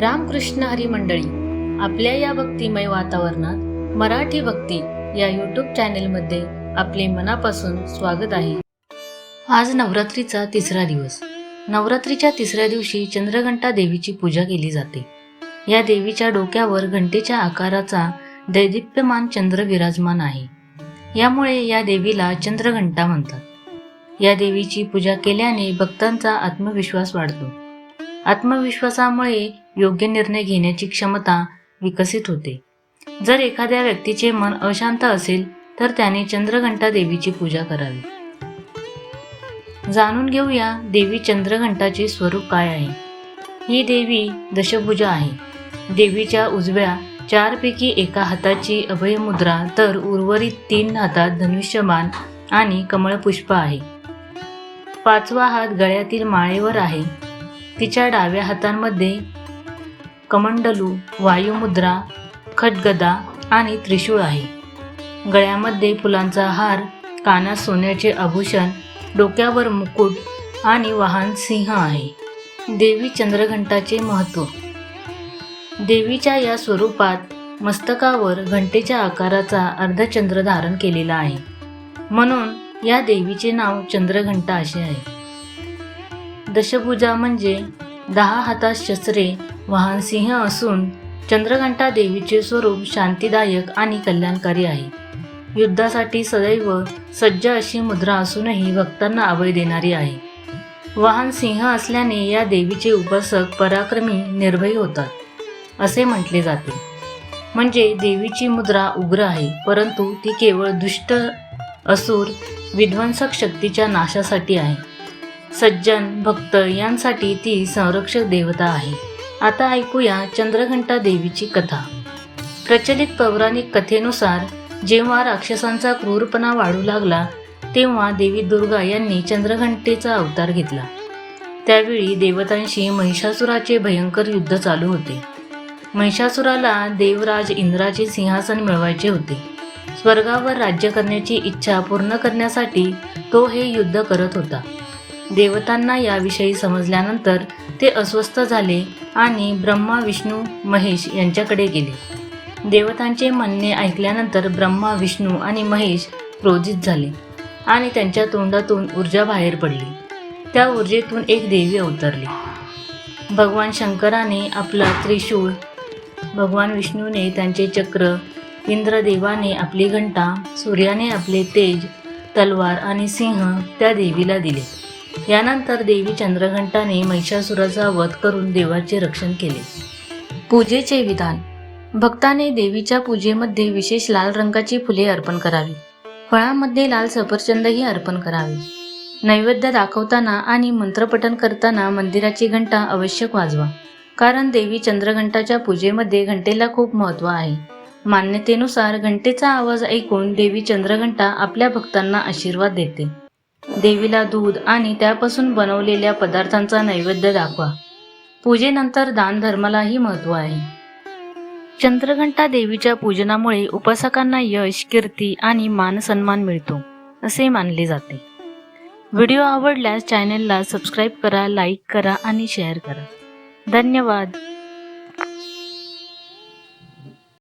रामकृष्ण हरी मंडळी आपल्या या भक्तिमय वातावरणात मराठी भक्ती या यूट्यूब चॅनेलमध्ये आपले मनापासून स्वागत आहे. आज नवरात्रीचा तिसरा दिवस. नवरात्रीच्या तिसऱ्या दिवशी चंद्रघंटा देवीची पूजा केली जाते. या देवीच्या डोक्यावर घंटेच्या आकाराचा दैदिप्यमान चंद्र विराजमान आहे. यामुळे या देवीला चंद्रघंटा म्हणतात. या देवीची पूजा केल्याने भक्तांचा आत्मविश्वास वाढतो. आत्मविश्वासामुळे योग्य निर्णय घेण्याची क्षमता विकसित होते. जर एखाद्या व्यक्तीचे मन अशांत असेल तर त्याने चंद्रघंटा देवीची पूजा करावी. जाणून घेऊया देवी चंद्रघंटाचे स्वरूप काय आहे. ही देवी दशभुजा आहे. देवीच्या उजव्या चारपैकी एका हाताची अभयमुद्रा तर उर्वरित तीन हातात धनुष्यबाण आणि कमळपुष्प आहे. पाचवा हात गळ्यातील माळेवर आहे. तिच्या डाव्या हातांमध्ये कमंडलू वायुमुद्रा खटगदा आणि त्रिशूळ आहे. गळ्यामध्ये फुलांचा हार कानात सोन्याचे आभूषण डोक्यावर मुकुट आणि वाहन सिंह आहे. देवी चंद्रघंटाचे महत्त्व. देवीच्या या स्वरूपात मस्तकावर घंटेच्या आकाराचा अर्धचंद्र धारण केलेला आहे. म्हणून या देवीचे नाव चंद्रघंटा असे आहे. दशभुजा म्हणजे दहा हातात शस्त्रे वाहन सिंह असून चंद्रघंटा देवीचे स्वरूप शांतीदायक आणि कल्याणकारी आहे. युद्धासाठी सदैव सज्ज अशी मुद्रा असूनही भक्तांना अभय देणारी आहे. वाहन सिंह असल्याने या देवीचे उपासक पराक्रमी निर्भयी होतात असे म्हटले जाते. म्हणजे देवीची मुद्रा उग्र आहे परंतु ती केवळ दुष्ट असुर विध्वंसक शक्तीच्या नाशासाठी आहे. सज्जन भक्त यांसाठी ती संरक्षक देवता आहे. आता ऐकूया चंद्रघंटा देवीची कथा. प्रचलित पौराणिक कथेनुसार जेव्हा राक्षसांचा क्रूरपणा वाढू लागला तेव्हा देवी दुर्गा यांनी चंद्रघंटेचा अवतार घेतला. त्यावेळी देवतांशी महिषासुराचे भयंकर युद्ध चालू होते. महिषासुराला देवराज इंद्राचे सिंहासन मिळवायचे होते. स्वर्गावर राज्य करण्याची इच्छा पूर्ण करण्यासाठी तो हे युद्ध करत होता. देवतांना याविषयी समजल्यानंतर ते अस्वस्थ झाले आणि ब्रह्मा विष्णू महेश यांच्याकडे गेले. देवतांचे म्हणणे ऐकल्यानंतर ब्रह्मा विष्णू आणि महेश क्रोधित झाले आणि त्यांच्या तोंडातून ऊर्जा बाहेर पडली. त्या ऊर्जेतून एक देवी अवतरली. भगवान शंकराने आपला त्रिशूळ भगवान विष्णूने त्यांचे चक्र इंद्रदेवाने आपली घंटा सूर्याने आपले तेज तलवार आणि सिंह त्या देवीला दिले. यानंतर देवी चंद्रघंटाने महिषासुराचा वध करून देवाचे रक्षण केले. पूजेचे विधान. भक्ताने देवीच्या पूजेमध्ये विशेष लाल रंगाची फुले अर्पण करावी. फळांमध्ये लाल सफरचंदही अर्पण करावे. नैवेद्य दाखवताना आणि मंत्रपठण करताना मंदिराची घंटा आवश्यक वाजवा. कारण देवी चंद्रघंटाच्या पूजेमध्ये घंटेला खूप महत्त्व आहे. मान्यतेनुसार घंटेचा आवाज ऐकून देवी चंद्रघंटा आपल्या भक्तांना आशीर्वाद देते. देवीला दूध आणि त्यापासून बनवलेल्या पदार्थांचा नैवेद्य दाखवा. पूजेनंतर दानधर्मालाही महत्त्व आहे. चंद्रघंटा देवीच्या पूजनामुळे उपासकांना यश कीर्ती आणि मानसन्मान मिळतो असे मानले जाते. व्हिडिओ आवडल्यास चॅनलला सबस्क्राईब करा लाईक करा आणि शेअर करा. धन्यवाद.